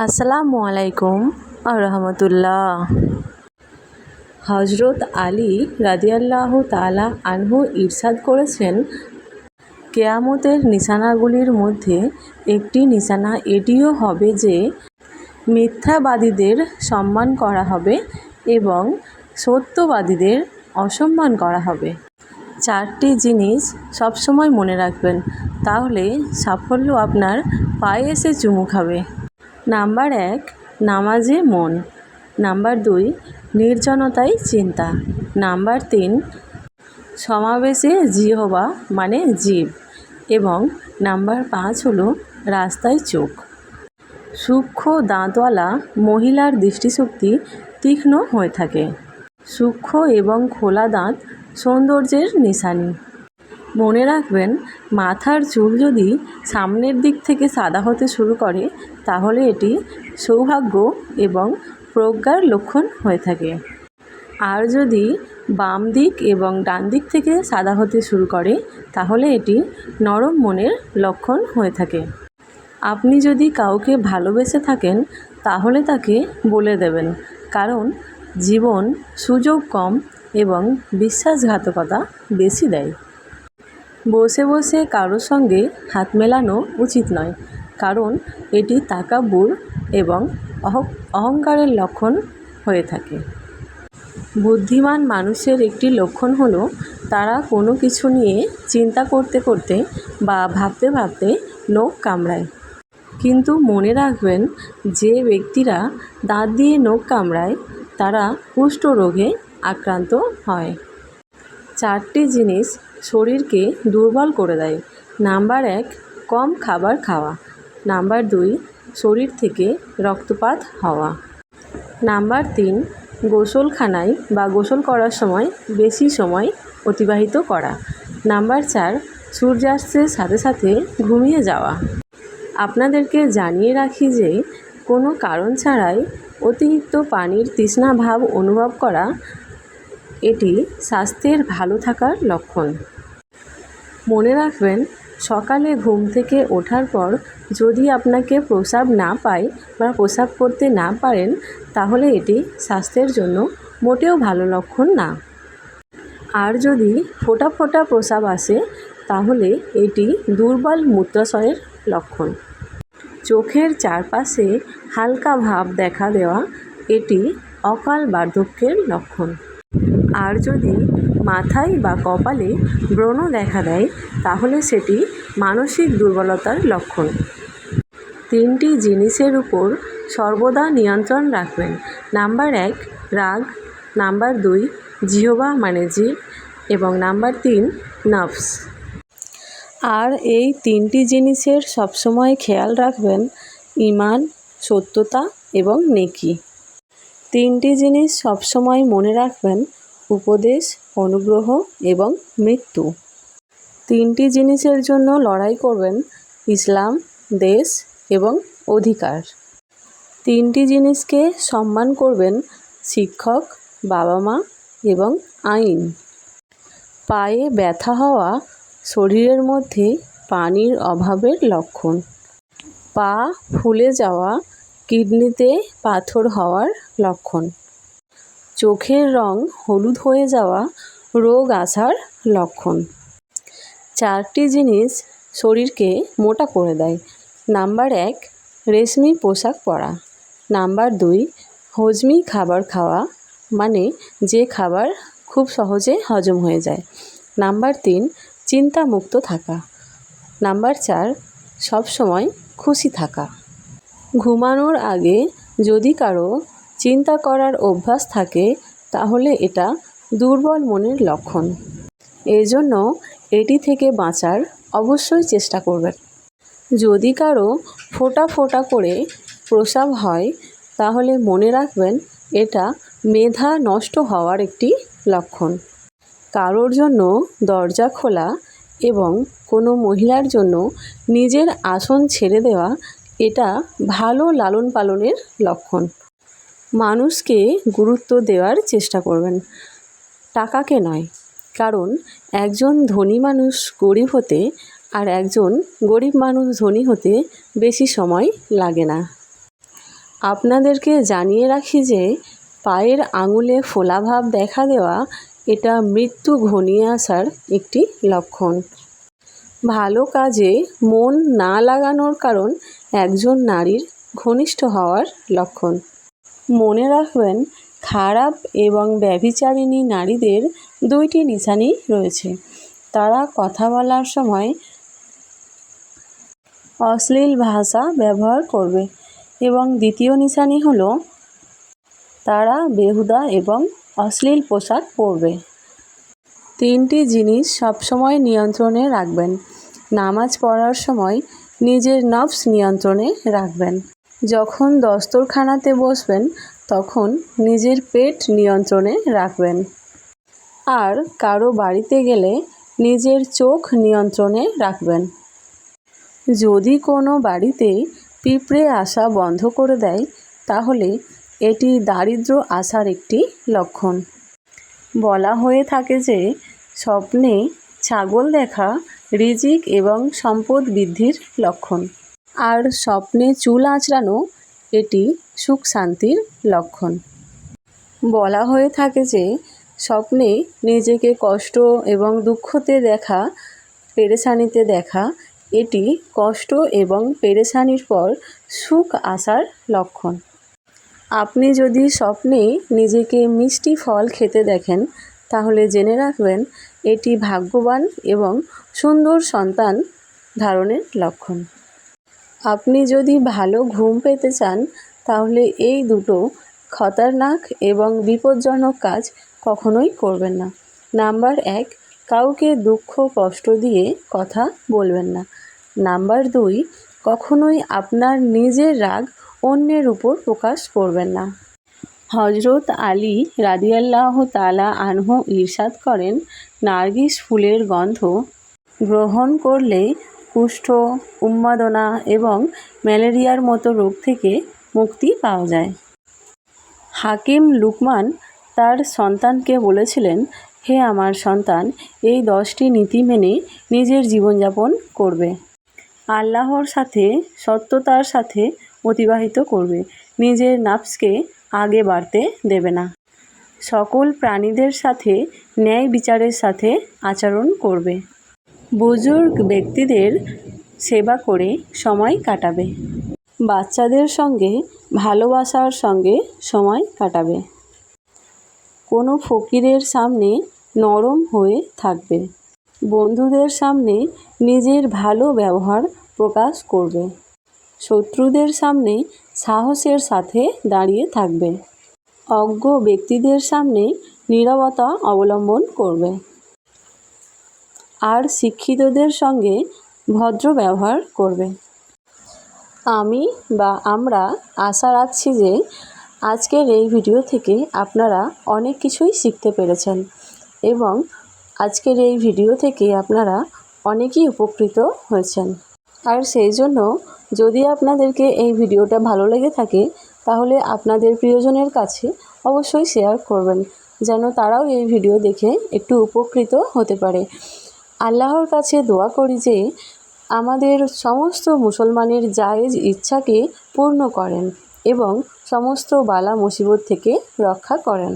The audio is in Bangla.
আসসালামু আলাইকুম রহমতুল্লাহ। হজরত আলী রাদিয়াল্লাহ তালা আনহু ইরশাদ করেছেন, কেয়ামতের নিশানাগুলির মধ্যে একটি নিশানা এটিও হবে যে, মিথ্যাবাদীদের সম্মান করা হবে এবং সত্যবাদীদের অসম্মান করা হবে। চারটি জিনিস সবসময় মনে রাখবেন, তাহলে সাফল্য আপনার পায়ে এসে চুমু খাবে। নাম্বার এক, নামাজে মন। নাম্বার দুই নির্জনতায় চিন্তা। নাম্বার তিন, সমাবেশে জিহবা মানে জীব। এবং নাম্বার পাঁচ হলো রাস্তায় চোখ। সূক্ষ্ম দাঁতওয়ালা মহিলার দৃষ্টিশক্তি তীক্ষ্ণ হয়ে থাকে। সূক্ষ্ম এবং খোলা দাঁত সৌন্দর্যের নিশানি। মনে রাখবেন, মাথার চুল যদি সামনের দিক থেকে সাদা হতে শুরু করে, তাহলে এটি সৌভাগ্য এবং প্রজ্ঞার লক্ষণ হয়ে থাকে। আর যদি বাম দিক এবং ডান দিক থেকে সাদা হতে শুরু করে, তাহলে এটি নরম মনের লক্ষণ হয়ে থাকে। আপনি যদি কাউকে ভালোবেসে থাকেন, তাহলে তাকে বলে দেবেন, কারণ জীবন সুযোগ কম এবং বিশ্বাসঘাতকতা বেশি দেয়। বসে বসে কারোর সঙ্গে হাত মেলানো উচিত নয়। কারণ এটি তাকাব্বুর এবং অহ অহংকারের লক্ষণ হয়ে থাকে। বুদ্ধিমান মানুষের একটি লক্ষণ হলো, তারা কোনো কিছু নিয়ে চিন্তা করতে করতে বা ভাবতে ভাবতে নখ কামড়ায়। কিন্তু মনে রাখবেন, যে ব্যক্তিরা দাঁত দিয়ে নখ কামড়ায়, তারা কুষ্ঠ রোগে আক্রান্ত হয়। চারটি জিনিস শরীরকে দুর্বল করে দেয়। নাম্বার এক, কম খাবার খাওয়া। নাম্বার দুই, শরীর থেকে রক্তপাত হওয়া। নাম্বার তিন, গোসলখানায় বা গোসল করার সময় বেশি সময় অতিবাহিত করা। নাম্বার চার, সূর্যাস্তের সাথে সাথে ঘুমিয়ে যাওয়া। আপনাদেরকে জানিয়ে রাখি যে, কোনো কারণ ছাড়াই অতিরিক্ত পানির তৃষ্ণা ভাব অনুভব করা এটি স্বাস্থ্যের ভালো থাকার লক্ষণ। মনে রাখবেন, সকালে ঘুম থেকে ওঠার পর যদি আপনাকে প্রসাব না পায় বা প্রসাব করতে না পারেন, তাহলে এটি স্বাস্থ্যের জন্য মোটেও ভালো লক্ষণ না। আর যদি ফোটা ফোটা প্রসাব আসে, তাহলে এটি দুর্বল মূত্রাশয়ের লক্ষণ। চোখের চারপাশে হালকা ভাব দেখা দেওয়া এটি অকাল বার্ধক্যের লক্ষণ। আর যদি মাথায় বা কপালে ব্রণ দেখা দেয়, তাহলে সেটি মানসিক দুর্বলতার লক্ষণ। তিনটি জিনিসের উপর সর্বদা নিয়ন্ত্রণ রাখবেন। নাম্বার এক, রাগ। নাম্বার দুই, জিহবা মানে জীব এবং নাম্বার তিন নার্ভস আর এই তিনটি জিনিসের সবসময় খেয়াল রাখবেন ইমান সত্যতা এবং নেকি। তিনটি জিনিস সবসময় মনে রাখবেন উপদেশ, অনুগ্রহ এবং মৃত্যু। তিনটি জিনিসের জন্য লড়াই করবেন ইসলাম, দেশ এবং অধিকার। তিনটি জিনিসকে সম্মান করবেন শিক্ষক বাবা মা এবং আইন। পায়ে ব্যথা হওয়া শরীরের মধ্যে পানির অভাবের লক্ষণ। পা ফুলে যাওয়া কিডনিতে পাথর হওয়ার লক্ষণ। চোখের রং হলুদ হয়ে যাওয়া রোগ আসার লক্ষণ। চারটি জিনিস শরীরকে মোটা করে দেয়। নাম্বার এক, রেশমি পোশাক পরা। নাম্বার দুই, হজমি খাবার খাওয়া মানে যে খাবার খুব সহজে হজম হয়ে যায়। নাম্বার তিন, চিন্তামুক্ত থাকা। নাম্বার চার, সবসময় খুশি থাকা। ঘুমানোর আগে যদি কারও চিন্তা করার অভ্যাস থাকে, তাহলে এটা দুর্বল মনের লক্ষণ। এজন্য এটি থেকে বাঁচার অবশ্যই চেষ্টা করবেন। যদি কারও ফোটা ফোটা করে প্রসাব হয়, তাহলে মনে রাখবেন এটা মেধা নষ্ট হওয়ার একটি লক্ষণ। কারোর জন্য দরজা খোলা এবং কোনো মহিলার জন্য নিজের আসন ছেড়ে দেওয়া, এটা ভালো লালন পালনের লক্ষণ। মানুষকে গুরুত্ব দেওয়ার চেষ্টা করবেন। টাকাকে নয়, কারণ একজন ধনী মানুষ গরিব হতে আর একজন গরিব মানুষ ধনী হতে বেশি সময় লাগে না। আপনাদেরকে জানিয়ে রাখি যে, পায়ের আঙুলে ফোলাভাব দেখা দেওয়া এটা মৃত্যু ঘনিয়ে আসার একটি লক্ষণ। ভালো কাজে মন না লাগানোর কারণ একজন নারীর ঘনিষ্ঠ হওয়ার লক্ষণ। মনে রাখবেন, খারাপ এবং ব্যভিচারিণী নারীদের দুইটি নিশানি রয়েছে। তারা কথা বলার সময় অশ্লীল ভাষা ব্যবহার করবে এবং দ্বিতীয় নিশানি হলো তারা বেহুদা এবং অশ্লীল পোশাক পরবে। তিনটি জিনিস সবসময় নিয়ন্ত্রণে রাখবেন। নামাজ পড়ার সময় নিজের নফস নিয়ন্ত্রণে রাখবেন। যখন দস্তরখানাতে বসবেন, তখন নিজের পেট নিয়ন্ত্রণে রাখবেন। আর কারও বাড়িতে গেলে নিজের চোখ নিয়ন্ত্রণে রাখবেন। যদি কোনো বাড়িতে পিঁপড়ে আসা বন্ধ করে দেয়, তাহলে এটি দারিদ্র আসার একটি লক্ষণ। বলা হয়ে থাকে যে, স্বপ্নে ছাগল দেখা রিজিক এবং সম্পদ বৃদ্ধির লক্ষণ। আর স্বপ্নে চুল আঁচড়ানো, এটি সুখ শান্তির লক্ষণ। বলা হয়ে থাকে যে, স্বপ্নে নিজেকে কষ্ট এবং দুঃখতে দেখা, পেরেশানিতে দেখা, এটি কষ্ট এবং পেরেশানির পর সুখ আসার লক্ষণ। আপনি যদি স্বপ্নে নিজেকে মিষ্টি ফল খেতে দেখেন, তাহলে জেনে রাখবেন, এটি ভাগ্যবান এবং সুন্দর সন্তান ধারণের লক্ষণ। আপনি যদি ভালো ঘুম পেতে চান, তাহলে এই দুটো খতরনাক এবং বিপজ্জনক কাজ কখনোই করবেন না। নাম্বার এক, কাউকে দুঃখ, কষ্ট দিয়ে কথা বলবেন না। নাম্বার দুই, কখনোই আপনার নিজের রাগ অন্যের উপর প্রকাশ করবেন না। হজরত আলী রাদিয়াল্লাহ তালা আনহু ইরশাদ করেন, নার্গিস ফুলের গন্ধ গ্রহণ করলে কুষ্ঠ, উন্মাদনা এবং ম্যালেরিয়ার মতো রোগ থেকে মুক্তি পাওয়া যায়। হাকিম লুকমান তার সন্তানকে বলেছিলেন, হে আমার সন্তান, এই দশটি নীতি মেনে নিজের জীবনযাপন করবে। আল্লাহর সাথে, সত্যতার সাথে অতিবাহিত করবে। নিজের নাফসকে আগে বাড়তে দেবে না। সকল প্রাণীদের সাথে ন্যায় বিচারের সাথে আচরণ করবে। বুজুর্গ ব্যক্তিদের সেবা করে সময় কাটাবে। বাচ্চাদের সঙ্গে, ভালোবাসার সঙ্গে সময় কাটাবে। কোনো ফকিরের সামনে নরম হয়ে থাকবে। বন্ধুদের সামনে নিজের ভালো ব্যবহার প্রকাশ করবে। শত্রুদের সামনে সাহসের সাথে দাঁড়িয়ে থাকবে। অজ্ঞ ব্যক্তিদের সামনে নীরবতা অবলম্বন করবে। আর শিক্ষিতদের সঙ্গে ভদ্র ব্যবহার করবে। আমি বা আমরা আশা রাখছি যে আজকের এই ভিডিও থেকে আপনারা অনেক কিছুই শিখতে পেরেছেন এবং আজকের এই ভিডিও থেকে আপনারা অনেকই উপকৃত হয়েছেন। আর সেই জন্য যদি আপনাদেরকে এই ভিডিওটা ভালো লেগে থাকে, তাহলে আপনাদের প্রিয়জনের কাছে অবশ্যই শেয়ার করবেন, যেন তারাও এই ভিডিও দেখে একটু উপকৃত হতে পারে। আল্লাহর কাছে দোয়া করি যে আমাদের সমস্ত মুসলমানের জায়েজ ইচ্ছাকে পূর্ণ করেন এবং সমস্ত বালা মুসিবত থেকে রক্ষা করেন।